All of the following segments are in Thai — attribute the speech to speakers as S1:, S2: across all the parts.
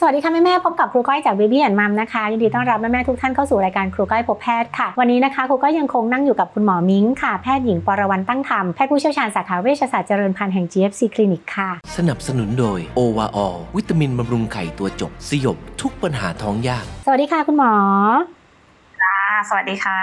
S1: สวัสดีค่ะแม่แม่ๆพบกับครูก้อยจาก Baby and Mom นะคะยินดีต้อนรับแม่แม่ๆทุกท่านเข้าสู่รายการครูก้อยพบแพทย์ค่ะ วันนี้นะคะครูก้อยยังคงนั่งอยู่กับคุณหมอมิ้งค่ะ แพทย์หญิงปรวรรณตั้งธรรมแพทย์ผู้เชี่ยวชาญสาขาเวชศาสตร์เจริญพันธุ์แห่ง GFC คลินิกค่ะ
S2: สนับสนุนโดยโอวาออวิตามินบำรุงไข่ตัวจบสยบทุกปัญหาท้องยาก
S1: สวัสดีค่ะคุณหมอ
S3: ค่ะ สวัสดีค่ะ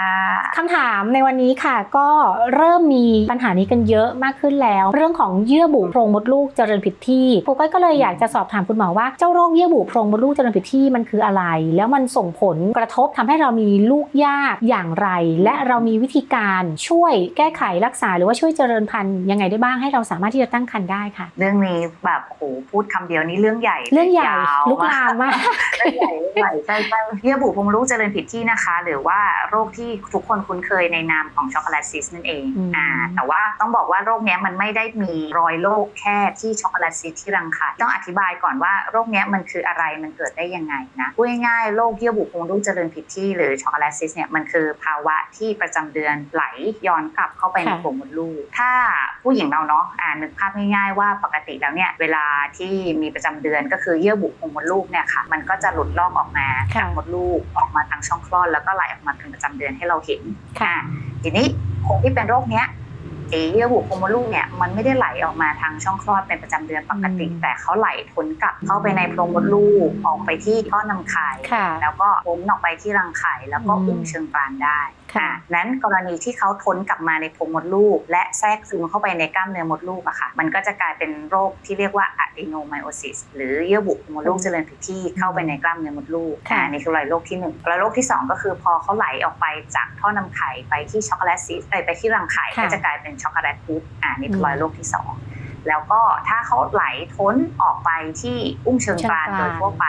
S1: คำถามในวันนี้ค่ะ ก็เริ่มมีปัญหานี้กันเยอะมากขึ้นแล้ว เรื่องของเยื่อบุโพรงมดลูกเจริญผิดที่ครูก้อยก็เลยอยากจะสอบถามคุณหมอว่าเจ้าโรคเยื่อบุโพรงมดลูกเจริญผิดที่มันคืออะไร แล้วมันส่งผลกระทบทำให้เรามีลูกยากอย่างไร และเรามีวิธีการช่วยแก้ไขรักษา หรือว่าช่วยเจริญพันธุ์ยังไงได้บ้างให้เราสามารถที่จะตั้งครรภ์ได้ค่ะ
S3: เรื่องนี้แบบโอ้โหพูดคำเดียวนี่เรื่องใหญ่
S1: เรื่องใหญ่
S3: ยาว
S1: ลุกลามมาก
S3: เรื่องใหญ่เรื่องใหญ่ใช่ใช่เยื่อบุโพรงมดลูกเจริญผิดที่นะคะ หรือว่าโรคที่ทุกคนคุ้นเคยในนามของช็อกโกแลตซิสนั่นเอง
S1: อืม
S3: อ่าแต่ว่าต้องบอกว่าโรคเนี้ยมันไม่ได้มีรอยโรคแค่ที่ช็อกโกแลตซิสที่รังไข่ต้องอธิบายก่อนว่าโรคเนี้ยมันคืออะไรมันเกิดได้ยังไงนะพูดง่ายๆโรคเยื่อบุโพรงมดลูกเจริญผิดที่หรือช็อกโกแลตซิสเนี่ยมันคือภาวะที่ประจำเดือนไหลย้อนกลับเข้าไปใน
S1: ค่ะ
S3: โพรงมดลูก ถ้าผู้หญิงเราเนาะอ่านึกภาพง่ายๆว่าปกติแล้วเนี่ยเวลาที่มีประจำเดือนก็คือเยื่อบุโพรงมดลูกเนี่ยค่ะมันก็จะหลุดลอกออกมา
S1: ค่ะ
S3: จากมดลูกออกมาทางช่องคลอดแล้วก็ไหลออกมาเป็นประจำเดือนให้เราเห็น
S1: ค่ะ
S3: อ่าทีนี้คนที่เป็นโรคเนี้ย เอเยื่อบุโพรงมดลูกเนี่ยมันไม่ได้ไหลออกมาทางช่องคลอดเป็นประจำเดือนปกติ
S1: อืม
S3: แต่เขาไหลทนกลับเข้าไปในโพรงมดลูกออกไปที่ท่อนำไข่
S1: ค่ะ
S3: แล้วก็พ้นออกไปที่รังไข่แล้วก็
S1: อืม
S3: อุ้มเชิงกรานได้
S1: ค่ะ
S3: อะนั้นกรณีที่เขาทนกลับมาในโพรงมดลูก และแทรกซึมเข้าไปในกล้ามเนื้อมดลูกอะค่ะ มันก็จะกลายเป็นโรคที่เรียกว่า adenomyosis หรือเยื่อบุโพรงมดลูกเจริญผิดที่เข้าไปในกล้ามเนื้อมดลูก
S1: ค่ะ
S3: อ่านี่คือรอยโรคที่หนึ่งรอยโรคที่สองก็คือพอเขาไหลออกไปจากท่อนำไข่ไปที่ช็อกโกแลตซีสเอ้ยไปที่รังไข่
S1: ค่ะ
S3: ก็จะกลายเป็นช็อกโกแลตพุดอ่านี่คือ
S1: ม
S3: รอยโรคที่สองแล้วก็ถ้าเขาไหลท้นออกไปที่อุ้งเชิงกราน
S1: เชิงกราน
S3: โดยทั่วไป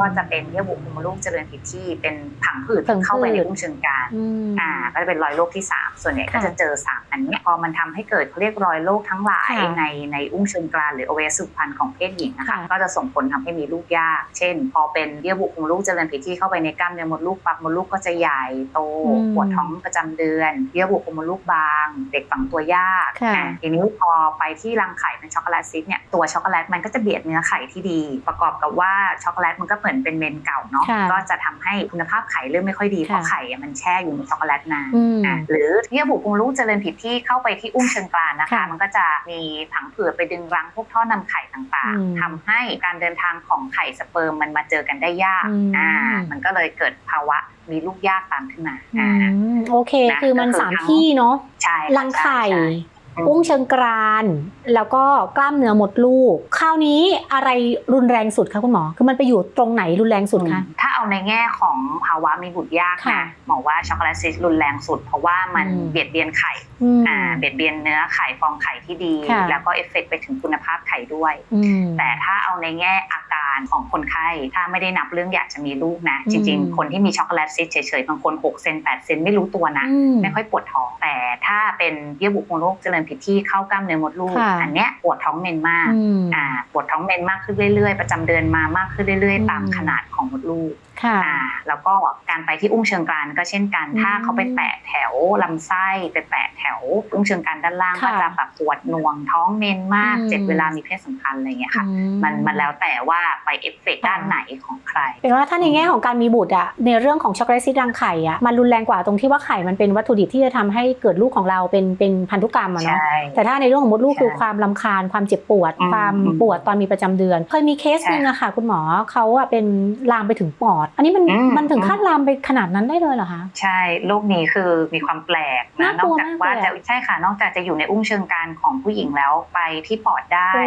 S3: ก็จะเป็นเยื่อบุโพรงมดลูกเจริญผิดที่เป็นผังผืด
S1: ผังผืด
S3: เข้าไปในอุ้งเชิงกราน
S1: อืม
S3: อ่าก็จะเป็นรอยโรคที่ 3 ส่วนใหญ่ก็
S1: ค่ะ
S3: จะเจอ3อันเนี้ยพอมันทำให้เกิดเขาเรียกรอยโรคทั้งหลาย
S1: ค่ะ
S3: ในในอุ้งเชิงกรานหรืออวัยวะสืบพันธุ์ของเพศหญิงนะคะ
S1: ค่ะ
S3: ก็จะส่งผลทำให้มีลูกยาก เช่น พอเป็นเยื่อบุของลูกเจริญผิดที่เข้าไปในกล้ามเนื้อมดลูกปั๊บมดลูกก็จะใหญ่โต
S1: อืม
S3: ปวดท้องประจำเดือน เยื่อบุของมดลูกบาง เด็กฝังตัวยาก
S1: ค่ะ
S3: อะทีนี้พอไปที่รังไข่เป็นช็อกโกแลตซิสเนี่ยตัวช็อกโกแลตมันก็จะเบียดเนื้อไข่ที่ดี ประกอบกับว่าช็อกโกแลตมันก็เหมือนเป็นเมนเก่าเนาะ
S1: ค่ะ
S3: ก็จะทำให้คุณภาพไข่เริ่มไม่ค่อยดีเพราะ
S1: ค่ะ
S3: ไข่อะมันแช่อยู่ในช็อกโกแลตนาน
S1: อืม
S3: อะหรือเยื่อบุโพรงลูกเจริญผิดที่เข้าไปที่อุ้งเชิงกรานนะคะ
S1: ค่ะ
S3: มันก็จะมีผังผืดไปดึงรั้งพวกท่อนำไข่ต่าง
S1: อืม
S3: ๆทำให้การเดินทางของไข่สเปิร์มมันมาเจอกันได้ยาก
S1: อืม
S3: อ่ามันก็เลยเกิดภาวะมีลูกยากตามขึ้นมา
S1: อื
S3: อ่า
S1: มโอเค
S3: นะ
S1: คือมัน
S3: ก็คือ
S1: สาม
S3: ทั้ง
S1: ที่เนาะ
S3: ใช่
S1: รังไข่
S3: ใช่ใช่
S1: อุ้งเชิงกราน แล้วก็กล้ามเนื้อมดลูก คราวนี้อะไรรุนแรงสุดคะคุณหมอ คือมันไปอยู่ตรงไหนรุนแรงสุดคะ
S3: ถ้าเอาในแง่ของภาวะมีบุตรยาก
S1: ค่ะ
S3: นะหมอว่าช็อกโกแลตซิสรุนแรงสุด เพราะว่ามัน
S1: อืม
S3: เบียดเบียนไข่
S1: อืม
S3: อ่าเบียดเบียนเนื้อไข่ฟองไข่ที่ดี
S1: ค่ะ
S3: แล้วก็เอฟเฟกต์ไปถึงคุณภาพไข่ด้วย
S1: อืม
S3: แต่ถ้าเอาในแง่อาการของคนไข้ ถ้าไม่ได้นับเรื่องอยากจะมีลูกนะ
S1: อืม
S3: จริง ๆ คนที่มีช็อกโกแลตซิสเฉยๆบางคน6เซน8เซนไม่รู้ตัวนะ
S1: อืม
S3: ไม่ค่อยปวดท้อง แต่ถ้าเป็นเยื่อบุโพรงมดลูกเจริญผิดที่เข้ากล้ามเนื้อมดลูก
S1: ค่ะ
S3: อันเนี้ยปวดท้องเมนมาก
S1: อืม
S3: อ่าปวดท้องเมนมากขึ้นเรื่อยๆ ประจำเดือนมามากขึ้นเรื่อย
S1: อืม
S3: ๆตามขนาดของมดลูก
S1: ค่ะ
S3: อ่าแล้วก็การไปที่อุ้งเชิงกรานก็เช่นกัน
S1: อืม
S3: ถ้าเขาไปแตะแถวลำไส้ไปแตะแถวอุ้งเชิงกรานด้านล่าง
S1: ค่ะ
S3: ก็จะแบบปวดหน่วงท้องเมนมาก
S1: อืม
S3: เจ็บเวลามีเพศสัมพันธ์อะไรอย่างเงี้ยค่ะ
S1: อื
S3: มันมันแล้วแต่ว่าไปเอฟเฟกต์
S1: ค่ะ
S3: ด้านไหนของใคร
S1: เป็นว่าถ้าในแง่ของการมีบุตรอะในเรื่องของช็อกโกแลตซิสรังไข่อะมันรุนแรงกว่าตรงที่ว่าไข่มันเป็นวัตถุดิบที่จะทำให้เกิดลูกของเราเป็นเป็นพันธุกรรมอะเนาะ
S3: ใช่
S1: แต่ถ้าในเรื่องของมดลูก
S3: ใช่
S1: คือความลำคาญความเจ็บปวด
S3: อืม
S1: ความ
S3: อืม
S1: ปวดตอนมีประจำเดือน เคยมีเคส
S3: ใช่
S1: หนึงอะค่ะคุณหมอเขาอะเป็นลามไปถึงปอดอันนี้มัน
S3: อืม
S1: มันถึงขั้นลามไปขนาดนั้นได้เลยเหรอคะ
S3: ใช่โรคนี้คือมีความแปลกนะ
S1: น่านก
S3: อ
S1: ลั
S3: ก
S1: ว
S3: จาก
S1: มาก
S3: ว่า
S1: เลย
S3: จะ
S1: อะ
S3: ใช่ค่ะ นอกจากจะอยู่ในอุ้งเชิงกรานของผู้หญิงแล้วไปที่ปอดได้
S1: โอ้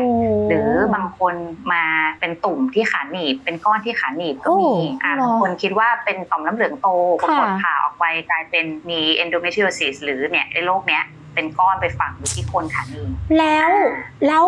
S3: หรือบางคนมาเป็นตุ่มที่ขาหนีบ เป็นก้อนที่ขาหนีบก็มี
S1: โอ้
S3: อ่า
S1: เหรอ
S3: บางคนคิดว่าเป็นต่อมน้ำเหลืองโตปรากฏ
S1: ค่ะ
S3: ผ่าออกไปกลายเป็นมี endometriosis หรือเนี่ยไอ้โรคเนี้ย เป็นก้อนไปฝังอยู่ที่โคนขาหนีบ
S1: แล้ว
S3: อ่า
S1: แล้ว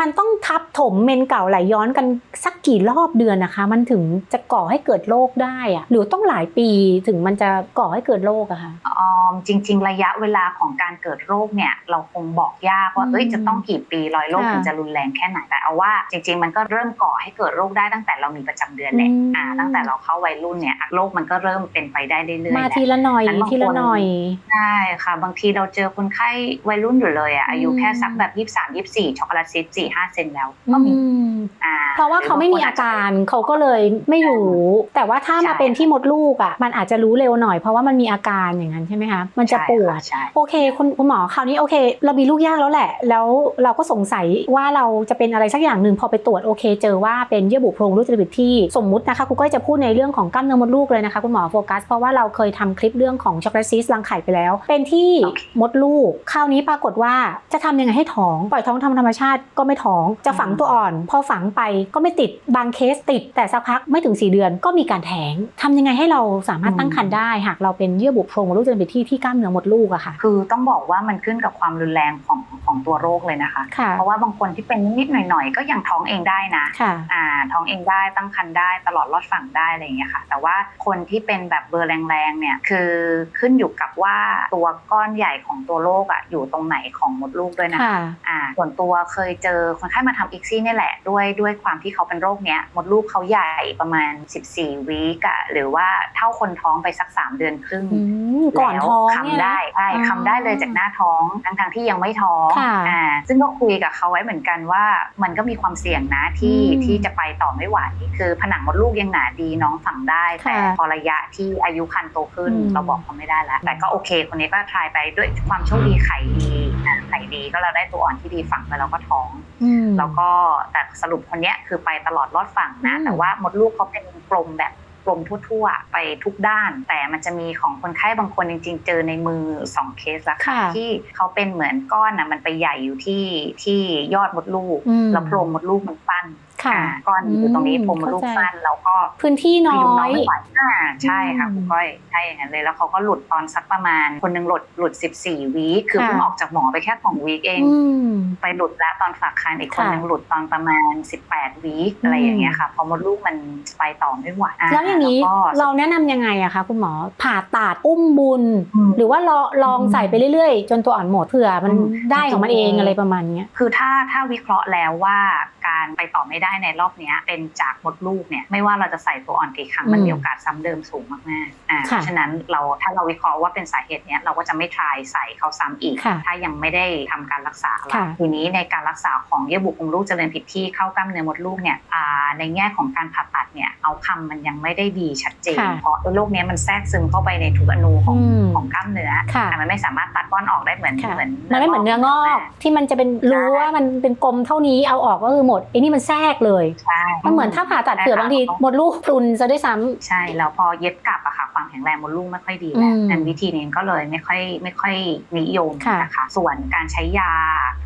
S1: มันต้องทับถมเมนเก่าไหลย้อนกันสักกี่รอบเดือนนะคะ มันถึงจะก่อให้เกิดโรคได้อะหรือต้องหลายปีถึงมันจะก่อให้เกิดโรคอะคะ
S3: ออมจริง ๆ ระยะเวลาของการเกิดโรคเนี่ยเราคงบอกยากว่า
S1: อืม
S3: เอ้ยจะต้องกี่ปีรอยโรค
S1: ค่ะ
S3: ถึงจะรุนแรงแค่ไหนแต่เอาว่า จริง ๆ มันก็เริ่มก่อให้เกิดโรคได้ตั้งแต่เรามีประจำเดือนแหละ
S1: อืม
S3: อ่าตั้งแต่เราเข้าวัยรุ่นเนี่ยโรคมันก็เริ่มเป็นไปได้เรื่อยๆ
S1: มา
S3: แหละ
S1: ทีละหน่อย
S3: งั้นบาง
S1: ทีละ
S3: คน
S1: หน่อย
S3: ใช่ค่ะ บางทีเราเจอคนไข้วัยรุ่นอยู่เลยอะอายุแค่สักแบบยี่สามยี่สี่ช็อกโกแลตซิสสี่ห้าเซนแล้วก็มี
S1: อืม
S3: อ่า
S1: เพราะว่าเขาไม่มีอาการเขาก็เลยไม่รู้ แต่ว่าถ้ามา
S3: ใช่
S1: เป็นที่มดลูกอะมันอาจจะรู้เร็วหน่อยเพราะว่ามันมีอาการอย่างนั้นใช่ไหมคะมันจะปวด
S3: ใช่
S1: โอเคคุณคุณหมอคราวนี้โอเค เรามีลูกยากแล้วแหละ แล้วเราก็สงสัยว่าเราจะเป็นอะไรสักอย่างหนึ่งพอไปตรวจโอเค เจอว่าเป็นเยื่อบุโพรงรูดจริตที่สมมุตินะคะครูก้อยจะพูดในเรื่องของกล้ามเนื้อมดลูกเลยนะคะคุณหมอโฟกัสเพราะว่าเราเคยทำคลิปเรื่องของช็อกโกแลตซีสรังไข่ไปแล้ว เป็นที่
S3: โอเค
S1: มดลูกคราวนี้ปรากฏว่าจะทำยังไงให้ท้อง ปล่อยท้องทำธรรมชาติก็ไม่ท้อง จะฝังตัวอ่อน พอฝังไปก็ไม่ติด บางเคสติด แต่สักพักไม่ถึง 4 เดือนก็มีการแท้งทำยังไงให้เราสามารถตั้งครรภ์ได้ หากเราเป็นเยื่อบุโพรงมดลูกจริตที่ที่กล้ามเนื้อมดลูกอะค่ะ
S3: คือต้องบอกว่ามันขึ้นกับความรุนแรงของของตัวโรคเลยนะคะ
S1: ค่ะ
S3: เพราะว่าบางคนที่เป็นนิดๆหน่อยๆ ก็ยังท้องเองได้นะ
S1: ค่ะ
S3: อ่าท้องเองได้ตั้งครรภ์ได้ตลอดรอดฝั่งได้อะไรอย่างเงี้ยค่ะ แต่ว่าคนที่เป็นแบบเบอร์แรงๆเนี่ยคือขึ้นอยู่กับว่าตัวก้อนใหญ่ของตัวโรคอะอยู่ตรงไหนของมดลูกด้วยนะคะ
S1: ค่ะ
S3: อ่าส่วนตัวเคยเจอคนไข้มาทำอีกซี่นี่ยแหละด้วยด้วยความที่เขาเป็นโรคเนี้ยมดลูกเขาใหญ่ประมาณ 14วีกอะหรือว่าเท่าคนท้องไปสัก 3 เดือนครึ่ง
S1: อืมก่อน
S3: แล้ว
S1: ท้องเนี่ย
S3: คำได้ใช่
S1: อ๋อ
S3: คำได้เลยจากหน้าท้องทั้งทงๆที่ยังไม่ท้อง
S1: ค่ะ
S3: อ่าซึ่งก็คุยกับเขาไว้เหมือนกันว่า มันก็มีความเสี่ยงนะที่
S1: อืม
S3: ที่จะไปต่อไม่ไหวคือผนังมดลูกยังหนาดีน้องฝังได้
S1: ค่ะ
S3: แต่พอระยะที่อายุคันโตขึ้น
S1: อืม
S3: เราบอกเขาไม่ได้แล้วแต่ก็โอเค คนนี้ก็ทายไปด้วยความโชคดีไข่ดีอะไข่ดีก็เราได้ตัวอ่อนที่ดีฝังไปเราก็ท้อง
S1: อืม
S3: แล้วก็แต่สรุปคนเนี้ยคือไปตลอดรอดฝั่งนะ
S1: อืม
S3: แต่ว่ามดลูกเขาเป็นกลมแบบกลมทั่วๆ ไปทุกด้าน แต่มันจะมีของคนไข้บางคนจริง ๆ เจอในมือสองเคสแล้วค่ะ
S1: ค่ะ
S3: ที่เขาเป็นเหมือนก้อนนะมันไปใหญ่อยู่ที่ที่ยอดมดลูก
S1: อืม
S3: แล้วโพรงมดลูกมันปั้น
S1: ค่ะ
S3: อ่าก้อนอยู่ตรงนี้
S1: อืม
S3: โพรงมดลูก
S1: เข้าใจ
S3: ปั้นแล้วก็
S1: พื้นที่น้
S3: พยุง
S1: อ
S3: น้อง
S1: ย
S3: ไม่ไหวอ่าใช่ค่ะ
S1: อืม
S3: คุณก้อยใช่อย่างนั้นเลยแล้วเขาก็หลุดตอนสักประมาณ คนหนึงหลุดหลุด 14วีคคือ
S1: ค่ะ
S3: เพิ่งออกจากหมอไปแค่สองวีคเอง
S1: อืม
S3: ไปหลุดแล้วตอนฝากคันอีกคน
S1: ค่ะ
S3: นึงหลุดตอนประมาณ 18วีคอะไรอย่างเงี้ยค่ะพอมดลูกมันไปต่อไม่ไหวอ่า
S1: แล้วอย่างนี้
S3: ก็
S1: เราแนะนำยังไงอะคะคุณหมอผ่าตัดอุ้มบุญ
S3: อืม
S1: หรือว่าลองลองใส่ไปเรื่อยๆ จนตัวอ่อนหมดเผื่อมัน
S3: อืม
S1: ได้ของมันเองอะไรประมาณเนี้ย
S3: คือถ้าถ้าวิเคราะห์แล้วว่าการไปต่อไม่ได้ในรอบเนี้ยเป็นจากมดลูกเนี่ยไม่ว่าเราจะใส่ตัวอ่อนกี่ครั้งมัน
S1: อืม
S3: มีโอกาสซ้ำเดิมสูงมากๆอ่าเพ
S1: ค่ะ
S3: ราะฉะนั้นเราถ้าเราวิเคราะห์ว่าเป็นสาเหตุเนี้ยเราก็จะไม่ทายใส่เขาซ้ำอีก
S1: ค่ะ
S3: ถ้ายังไม่ได้ทำการรักษาอะไร
S1: ค่ะ
S3: ทีนี้ในการรักษาของเยื่อบุโพรงลูกเจริญผิดที่เข้ากล้ามเนื้อมดลูกเนี่ยอ่าในแง่ของการผ่าตัดเนี่ยเอาคำมันยังไม่ได้ดีชัดเจน
S1: ค่ะ
S3: เพราะโรคเนี้ยมันแทรกซึมเข้าไปในทุกอนูของ
S1: อืม
S3: ของกล้ามเนื้อ
S1: ค่ะ
S3: แต่มันไม่สามารถตัดก้อนออกได้เหมือน
S1: ค่ะ
S3: เหมือน
S1: มันไม่เหมือนเนื้องอกที่มันจะเป็นรู้ว่ามันเป็นกลมเท่านี้เอาออกก็คือหมดไอ้นี่มันแทรกเลย
S3: ใช่
S1: มันเหมือนถ้าผ่าตัดเผื่อบางทีหมดลูกพรุนซะด้วยซ้ำ
S3: ใช่แล้วพอเย็บกลับอะค่ะความแข็งแรงมดลูกไม่ค่อยดีแล้ว
S1: อืม
S3: นั้นวิธีนี้ก็เลยไม่ค่อยไม่ค่อยนิยม
S1: ค่ะ
S3: นะคะส่วนการใช้ยา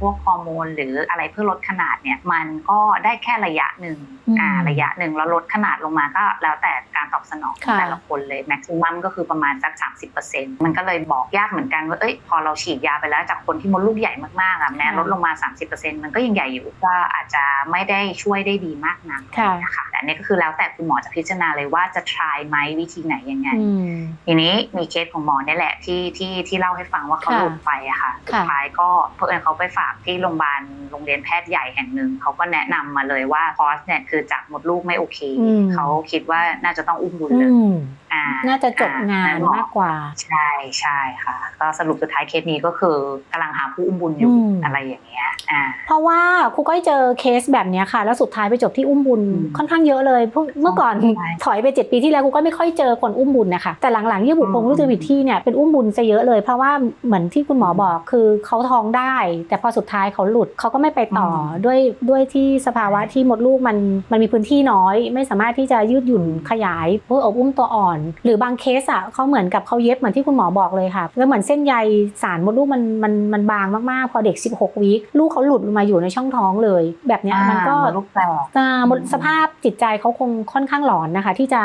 S3: พวกฮอร์โมนหรืออะไรเพื่อลดขนาดเนี่ยมันก็ได้แค่ระยะหนึ่ง
S1: อืม
S3: อ่าระยะหนึ่งแล้วลดขนาดลงมาก็แล้วแต่การตอบสนองของ
S1: ค่ะ
S3: แต่ละคนเลยแม็กซิมัมก็คือประมาณสัก 30%มันก็เลยบอกยากเหมือนกันว่าเอ้ยพอเราฉีดยาไปแล้วจากคนที่มดลูกใหญ่มากๆอะแม้ลดลงมา 30%มันก็ยังใหญ่อยู่ก็อาจจะไม่ได้ช่วยได้ดีมากนัก
S1: ค่ะ
S3: นะคะแต่อันนี่ก็คือแล้วแต่คุณหมอจะพิจารณาเลยว่าจะ try ไหมวิธีไหนยังไง
S1: อืม
S3: ทีนี้มีเคสของหมอเนี่ยแหละที่ที่ที่เล่าให้ฟังว่าเขา
S1: ค่ะ
S3: หลุดไปอะค่ะสุดท้ายก็เพื่อนเขาไปฝากที่โรงพยาบาลโรงเรียนแพทย์ใหญ่แห่งหนึ่งเขาก็แนะนำมาเลยว่าคอสเนี่ยคือจากมดลูกไม่โอเค
S1: อืม
S3: เขาคิดว่าน่าจะต้องอุ้มบุญ
S1: อื
S3: เลย
S1: ม
S3: อ่า
S1: น่าจะจบงาน
S3: อ่หอ
S1: มากกว่า
S3: ใช่ใช่ค่ะ ก็สรุปสุดท้ายเคสนี้ก็คือกำลังหาผู้อุ้มบุญอยู่
S1: อืม
S3: อะไรอย่างเงี้ยอ่า
S1: เพราะว่าครูก้อยเจอเคสแบบเนี้ยค่ะแล้วสุดท้ายไปจบที่อุ้มบุญ
S3: อืม
S1: ค่อนข้างเยอะเลยพวกเมื่อก่อน
S3: ใช่
S1: ถอยไป 7 ปีที่แล้วครูก็ไม่ค่อยเจอคนอุ้มบุญนะคะแต่หลังๆเยื่อบุโพรง
S3: อืม
S1: รูดจริตที่เนี่ยเป็นอุ้มบุญซะเยอะเลยเพราะว่าเหมือนที่คุณหมอบอกคือเขาท้องได้ แต่พอสุดท้ายเขาหลุดเขาก็ไม่ไปต่ออ
S3: ม
S1: ด้วยด้วยที่สภาวะที่มดลูกมันมันมีพื้นที่น้อย ไม่สามารถที่จะยืดหยุ่นขยายเพื่ออบอุ้มตัวอ่อน หรือบางเคสอะเขาเหมือนกับเขาเย็บเหมือนที่คุณหมอบอกเลยค่ะแล้วเหมือนเส้นใยสารมดลูกมันมันมันบางมากๆ พอเด็ก 16 วีคลูกเขาหลุดลงมาอยู่ในช่องท้องเลย แบบเนี้ยมันก็
S3: อ่ามดลูกสปลก
S1: อ่าหมดสภาพจิตใจเขาคงค่อนข้างหลอนนะคะ ที่จะ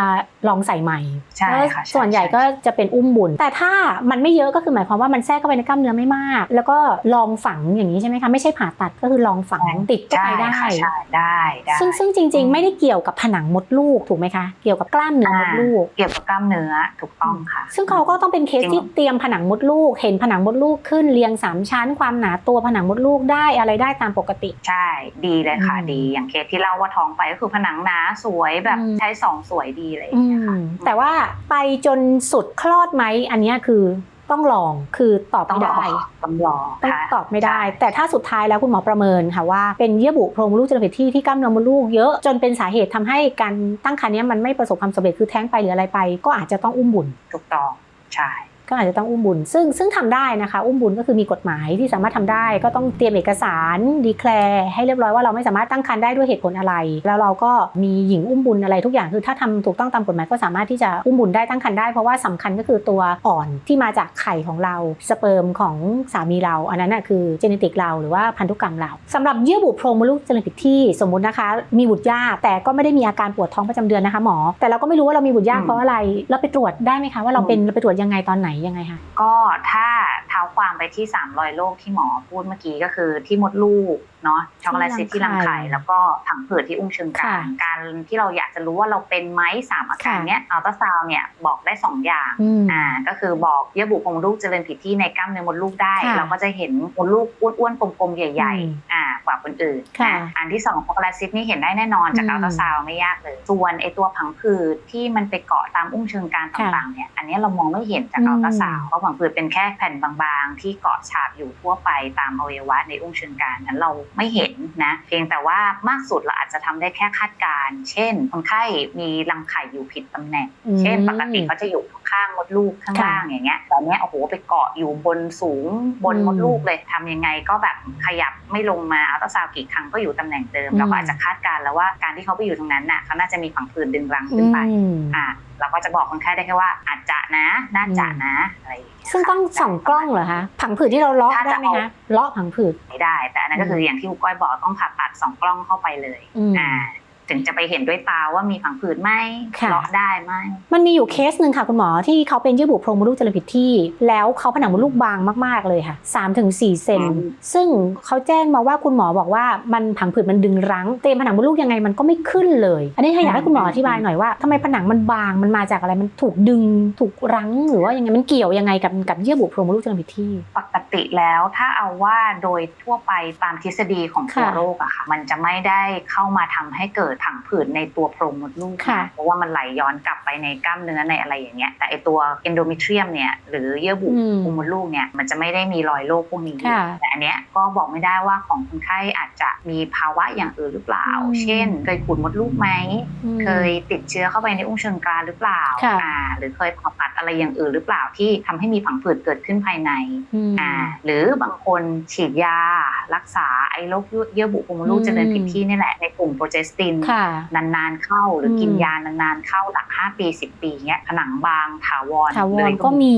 S1: ลองใส่ใหม่
S3: ใช่
S1: แล้ว
S3: ค่ะใช่
S1: ส่วนใหญ่
S3: ใช่
S1: ก็จะเป็นอุ้มบุญ แต่ถ้ามันไม่เยอะก็คือหมายความว่ามันแทรกเข้าไปในกล้ามเนื้อไม่มาก แล้วก็ลองฝังอย่างนี้ใช่ไหมคะไม่ใช่ผ่าตัดก็คือลองฝังติดเข้าไปได้
S3: ใช่ค่ะใช่ได้ได้
S1: ซึ่งซึ่งจริง ๆ ไม่ได้เกี่ยวกับผนังมดลูกถูกไหมคะ เกี่ยวกับกล้ามเนื้อมดลูก
S3: เกี่ยวกับกล้ามเนื้อถูกต้องค่ะ
S1: ซึ่งเขาก็ต้องเป็นเคส
S3: จริง
S1: ที่เตรียมผนังมดลูก เห็นผนังมดลูกขึ้นเรียงสามชั้น ความหนาตัวผนังมดลูกได้อะไรได้ตามปกติ
S3: ใช่ดีเลยค่ะ
S1: อืม
S3: ดีอย่างเคสที่เล่าว่าท้องไปก็คือผนังหนาสวยแบบ
S1: อืม
S3: ใช้สองสวยดีอะไรอย่าง
S1: อื
S3: เงี้ยค่ะ
S1: มแต่ว่าไปจนสุดคลอดไหมอันเนี้ยคือต้องลองคือตอบ
S3: ต้อง
S1: ไม่
S3: รอ
S1: ได้
S3: ต้องรอ
S1: ต้อง
S3: ค่ะ
S1: ตอบไม่ได้
S3: ใช่
S1: แต่ถ้าสุดท้ายแล้วคุณหมอประเมินค่ะว่าเป็นเยื่อบุโพรงมดลูกจนผิดที่ที่กล้ามเนื้อมดลูกเยอะจนเป็นสาเหตุทำให้การตั้งครรภ์เนี้ยมันไม่ประสบความสำเร็จคือแท้งไปหรืออะไรไป ก็อาจจะต้องอุ้มบุญ
S3: ถูกต้องใช่
S1: ก็อาจจะต้องอุ้มบุญ ซึ่งซึ่งทำได้นะคะ อุ้มบุญก็คือมีกฎหมายที่สามารถทำได้ ก็ต้องเตรียมเอกสารดีแคลร์ให้เรียบร้อยว่าเราไม่สามารถตั้งครรภ์ได้ด้วยเหตุผลอะไร แล้วเราก็มีหญิงอุ้มบุญอะไรทุกอย่างคือถ้าทำถูกต้องตามกฎหมายก็สามารถที่จะอุ้มบุญได้ตั้งครรภ์ได้เพราะว่าสำคัญก็คือตัวอ่อนที่มาจากไข่ของเราสเปิร์มของสามีเรา อันนั้นนะคือเจเนติกเราหรือว่าพันธุกรรมเราสำหรับเยื่อบุโพรงมดลูกเจริญผิดที่สมมุตินะคะ มีบุตรยากแต่ก็ไม่ได้มีอาการปวดท้องประจำเดือนนะคะหมอ แต่เราก็ไม่รู้ว่าเรามีบุตรยากเพราะอะไรเราไปตรวจได้ไหมคะว่าเราเป็นเราไปตรวจยังไงตอนไหนยังไงคะ
S3: ก็ถ้าเท้าความไปที่3ามรอยโรคที่หมอพูดเมื่อกี้ก็คือที่มดลูก เนาะช็อกโกแลตซิสที่รังไข่แล้วก็ผังผืดที่อุ้งเชิงกราน
S1: ค่ะ
S3: การที่เราอยากจะรู้ว่าเราเป็นไหมสามอาการ
S1: ค่ะ
S3: เนี้ยอัลตราซาวเนี่ยบอกได้สองอย่าง
S1: อืม
S3: อ่าก็คือบอกเยื่อบุโพรงมดลูกเจริญผิดที่ในกล้ามเนื้อมดลูกได้
S1: ค่ะ
S3: เราก็จะเห็นมดลูกอ้วนๆกลมๆใหญ่
S1: อืม
S3: ๆอ่ากว่าคนอื่น
S1: ค่ะ
S3: อ่อันที่สองช็อกโกแลตซิสนี่เห็นได้แน่นอนจาก
S1: อืม
S3: อัลตราซาวไม่ยากเลยส่วนไอตัวผังผืดที่มันไปเกาะตามอุ้งเชิงกรานต่างๆเนี่ยอันนี้เรามองไม่เห็นจาก
S1: อืม
S3: อัลตราซาวเพราะผังผืดเป็นแค่แผ่นบางๆ ที่เกาะฉาบอยู่ทั่วไปตามอวัยวะในอุ้งเชิงกรานนั้นเราไม่เห็นนะเพียงแต่ว่ามากสุดเราอาจจะทำได้แค่คาดการณ์เช่น คนไข้มีรังไข่อยู่ผิดตำแหน่ง เช่น ปกติเขาจะอยู่ ข้างๆมดลูกข้างล่างอย่างเงี้ยแต่เนี้ยโอ้โหไปเกาะอยู่บนสูงบน
S1: อืม
S3: มดลูกเลยทำยังไงก็แบบขยับไม่ลงมาอัลตราซาวด์กี่ครั้งก็อยู่ตำแหน่งเดิม
S1: อืม
S3: เราก็อาจจะคาดการณ์แล้วว่าการที่เขาไปอยู่ตรงนั้นน่ะเขาน่าจะมีผังผืดดึงรังขึ้นไป
S1: อืม
S3: อะเราก็จะบอกคนไข้ได้แค่ว่าอาจจะนะน่าจะนะอะไรอย่างเงี้ย
S1: ซึ่งต้อง
S3: ค่ะ
S1: ส่องกล้องเหรอคะผังผืดที่เราเลาะ
S3: ถ้า
S1: ได้
S3: จะ
S1: ไหม
S3: เอา
S1: คะเลาะผังผืด
S3: ไม่ได้ แต่อันนั้นก็คืออย่างที่คุณก้อยบอกต้องผ่าตัดสองกล้องเข้าไปเลย
S1: อืม
S3: อ่า ถึงจะไปเห็นด้วยตาว่ามีผังผืดไหม
S1: ค่ะ
S3: เลาะได้ไหม
S1: มันมีอยู่เคสหนึ่งค่ะคุณหมอที่เขาเป็นเยื่อบุโพรงมดลูกเจริญผิดที่ แล้วเขาผนังมดลูกบางมาก ๆเลยค่ะ3-4ถึงเซน
S3: อืม
S1: ซึ่งเขาแจ้งมาว่าคุณหมอบอกว่ามันผังผืดมันดึงรั้งเตรียมผนังมดลูกยังไงมันก็ไม่ขึ้นเลย อันนี้อยากให้คุณหมออธิบายหน่อยว่าทำไมผนังมันบางมันมาจากอะไรมันถูกดึงถูกรั้งหรือว่ายังไงมันเกี่ยวยังไงกับกับเยื่อบุโพรงมดลูกเจริญผิดที่
S3: ปก ติแล้วถ้าเอาว่าโดยทั่วไปตามทฤษฎีของตัว
S1: ค่ะ
S3: โรคอะค่ะ มันจะไม่ได้เข้ามาทำให้เกิดผังผืดในตัวโพรงมดลูก
S1: ค่ะ
S3: นะเพราะว่ามันไหลย้อนกลับไปในกล้ามเนื้อในอะไรอย่างเงี้ย แต่ไอตัวเอนโดมิเทรียมเนี่ยหรือเยื่อบุ
S1: อืม
S3: พุงมดลูกเนี่ยมันจะไม่ได้มีรอยโรคพวกนี้
S1: ค่ะ
S3: แต่อันเนี้ยก็บอกไม่ได้ว่าของคนไข้อาจจะมีภาวะอย่างอื่นหรือเปล่า
S1: อืม
S3: เช่น เคยขูดมดลูกไหม
S1: อืม
S3: เคยติดเชื้อเข้าไปในอุ้งเชิงกรานหรือเปล่า
S1: ค่ะ
S3: อ่าหรือเคยผ่าตัดอะไรอย่างอื่นหรือเปล่าที่ทำให้มีผังผืดเกิดขึ้นภายใน
S1: อืม
S3: อ่าหรือบางคนฉีดยารักษาไอ้โรคเยื่อบุโพรงมดลูก
S1: อืม
S3: เจริญผิดที่นี่แหละในกลุ่มโปรเจสติน
S1: ค่ะ
S3: นานๆเข้าหรืออ
S1: ม
S3: กินยานานๆเข้าหลัก5ปี10ปีเงี้ยผนังบางถาวร
S1: ถาว
S3: เล
S1: ร
S3: ย
S1: ก็มี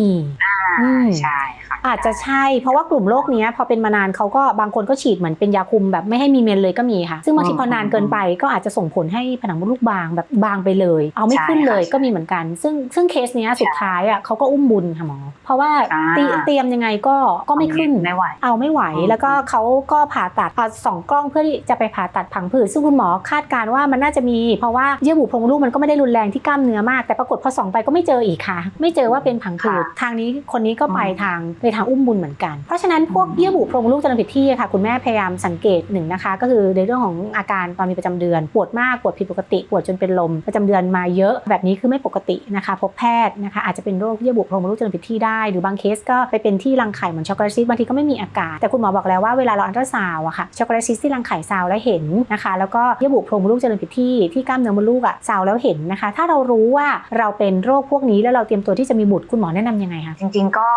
S1: อืม
S3: ใช่ค่ะ
S1: อาจจะใช่ เพราะว่ากลุ่มโรคเนี้ยพอเป็นมานานเขาก็บางคนก็ฉีดเหมือนเป็นยาคุมแบบไม่ให้มีเมนเลยก็มีค่ะ ซึ่งบางที
S3: อืม
S1: พอนานเกินไปก็อาจจะส่งผลให้ผนังมดลูกบางแบบบางไปเลย เอาไม่
S3: ใช่
S1: ขึ้นเลย
S3: ค่ะ
S1: ก็มีเหมือนกัน ซึ่งซึ่งเคสเนี้ยสุดท้ายอะเขาก็อุ้มบุญค่ะหมอเพราะว่า
S3: อ่า
S1: เตรีเตรียมยังไงก็ก็ไม่ขึ้น
S3: ไม่ไหว
S1: เอาไม่ไหว
S3: อืม
S1: แล้วก็เขาก็ผ่าตัดเอาสองกล้องเพื่อที่จะไปผ่าตัดผังผืดซึ่งคุณหมอคาดการณ์ว่ามันน่าจะมี เพราะว่าเยื่อบุโพรงมดลูกมันก็ไม่ได้รุนแรงที่กล้ามเนื้อมาก แต่ปรากฏพอส่องไปก็ไม่เจออีกค่ะ ไม่เจอว่าเป็นผังผืดทางนี้คนนี้ก็ไป
S3: อืม
S1: ทางไปทางอุ้มบุญเหมือนกัน เพราะฉะนั้นพวก
S3: อืม
S1: เยื่อบุโพรงมดลูกเจริญผิดที่อะค่ะคุณแม่พยายามสังเกตหนึ่งนะคะ ก็คือในเรื่องของอาการตอนมีประจำเดือน ปวดมากปวดผิดปกติปวดจนเป็นลมประจำเดือนมาเยอะ แบบนี้คือไม่ปกตินะคะ พบแพทย์นะคะอาจจะเป็นโรคเยื่อบุโพรงมดลูกเจริญผิดที่ได้หรือบางเคสก็ไปเป็นที่รังไข่เหมือนช็อกโกแลตซิสบางทีก็ไม่มีอาการแต่คุณหมอบอกแล้วว่าเวลาเราอัลตราซาวด์อะค่ะช็อกโกแลตซิสที่รังไข่ซาวด์แล้วเห็นนะคะ แล้วก็เยื่อบุโพรงมดลูกเจริญผิดที่ที่กล้ามเนื้อมดลูกอะซาวด์แล้วเห็นนะคะ ถ้าเรารู้ว่าเราเป็นโรคพวกนี้แล้วเราเตรียมตัวที่จะมีบุตรคุณหมอแนะนำยังไงคะ
S3: จริง ๆ ก็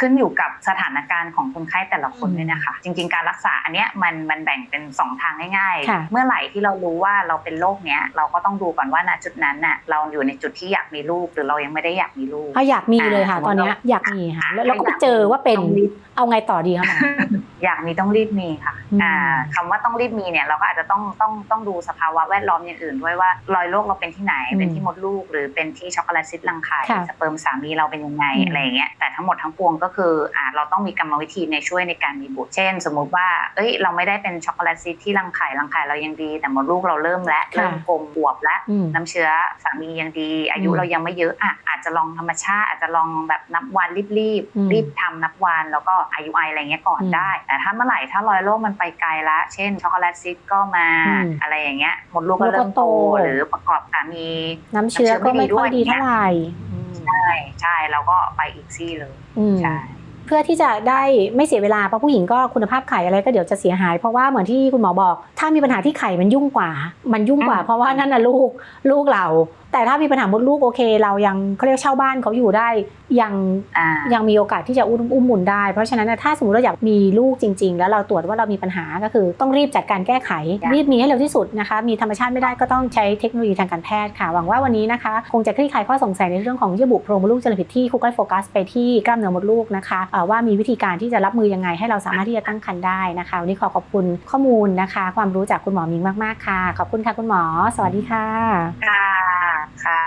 S3: ขึ้นอยู่กับสถานการณ์ของคนไข้แต่ละคน
S1: อืม
S3: ด้วยนะคะ จริง ๆ การรักษาอันเนี้ยมันมันแบ่งเป็น 2 ทางง่าย
S1: ค่ะ
S3: ๆเมื่อไหร่ที่เรารู้ว่าเราเป็นโรคเนี้ยเราก็ต้องดูก่อนว่าณจุดนั้นน่ะเราอยู่ในจุดที่อยากมีลูกหรือเรายังไม่ได้อยากมีลูก
S1: เอาอยากมีเลยค่ะ
S3: อ่า
S1: ตอนเนี้ยอยากมีค่ะแล้วเราก็ไปเจอว่าเป็น
S3: ต้องรีบ
S1: เอาไงต่อดีคะหมอ
S3: อยากมีต้องรีบมีค่ะ
S1: อืม
S3: อ่าคำว่าต้องรีบมีเนี่ยเราก็อาจจะต้องต้องต้องดูสภาวะแวดล้อมอย่างอื่นด้วยว่ารอยโรคเราเป็นที่ไหน
S1: อืม
S3: เป็นที่มดลูก หรือเป็นที่ช็อกโกแลตซิสรังไข่
S1: ค่ะ
S3: สเปิร์มสามีเราเป็นยังไง
S1: อืม
S3: อะไรอย่างเงี้ยแต่ทั้งหมดทั้งปวงก็คืออ่าเราต้องมีกรรมวิธีในช่วยในการมีบุตรเช่น สมมุติว่าเอ้ยเราไม่ได้เป็นช็อกโกแลตซิสที่รังไข่รังไข่เรายังดี แต่มดลูกเราเริ่มและเริ่มกลมบวบและ
S1: อืม
S3: น้ำเชื้อสามียังดี อายุ
S1: อืม
S3: เรายังไม่เยอะอะอาจจะลองธรรมชาติอาจจะลองแบบนับวันรีบรีบๆ
S1: อืม
S3: รีบทำนับวันแล้วก็อายุไออะไรเงี้ยก่อน
S1: อืม
S3: ได้แต่ถ้าเมื่อไหร่ถ้ารอยโรคมันไปไกลละเช่นช็อกโกแลตซิสก็มา
S1: อืม
S3: อะไรอย่างเงี้ยมดลูกก็
S1: แล้วก็
S3: เริ่มโต
S1: โต
S3: หรือประกอบสามี
S1: น้ำเชื้อก็ไม่ค่อยดีเท่าไหร่อืม
S3: ใช่ใช่เราก็ไปอีกซี่เลย
S1: อืม
S3: ใช่
S1: เพื่อที่จะได้ไม่เสียเวลาเพราะผู้หญิงก็คุณภาพไข่อะไรก็เดี๋ยวจะเสียหาย เพราะว่าเหมือนที่คุณหมอบอก ถ้ามีปัญหาที่ไข่มันยุ่งกว่า มันยุ่งกว่า
S3: อืม
S1: เพราะว่านั่นน่ะลูกลูกเราแต่ถ้ามีปัญหามดลูกโอเค เรายังเขาเรียกเช่าบ้านเขาอยู่ได้ยัง
S3: อ่า
S1: ยังมีโอกาสที่จะอุ้มอุ้มบุญได้ เพราะฉะนั้นนะถ้าสมมติเราอยากมีลูกจริง ๆ แล้วเราตรวจว่าเรามีปัญหาก็คือต้องรีบจัดการแก้ไข
S3: ค่ะ
S1: รีบมีให้เร็วที่สุดนะคะ มีธรรมชาติไม่ได้ก็ต้องใช้เทคโนโลยีทางการแพทย์ค่ะ หวังว่าวันนี้นะคะ คงจะคลี่คลายข้อสงสัยในเรื่องของเยื่อบุโพรงมดลูกเจริญผิดที่คุกได้โฟกัสไปที่กล้ามเนื้อมดลูกนะคะเอ่อว่ามีวิธีการที่จะรับมือยังไงให้เราสามารถที่จะตั้งครรภ์ได้นะคะวันนี้ขอขอบคุณข้อมูลนะคะ ความรู้จากคุณหมอมิงมากๆค่ะ ขอบคุณค่ะคุณหมอ สวัสดีค่ะ
S3: ค่ะค่ะ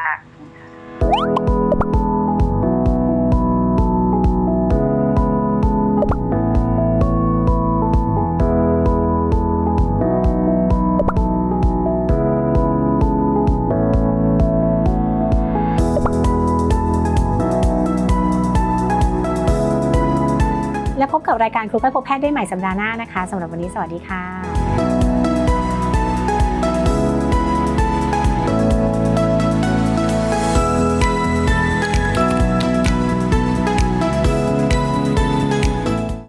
S1: และพบกับรายการครูใกล้พบแพทย์ได้ใหม่สัปดาห์หน้านะคะสำหรับวันนี้สวัสดีค่ะ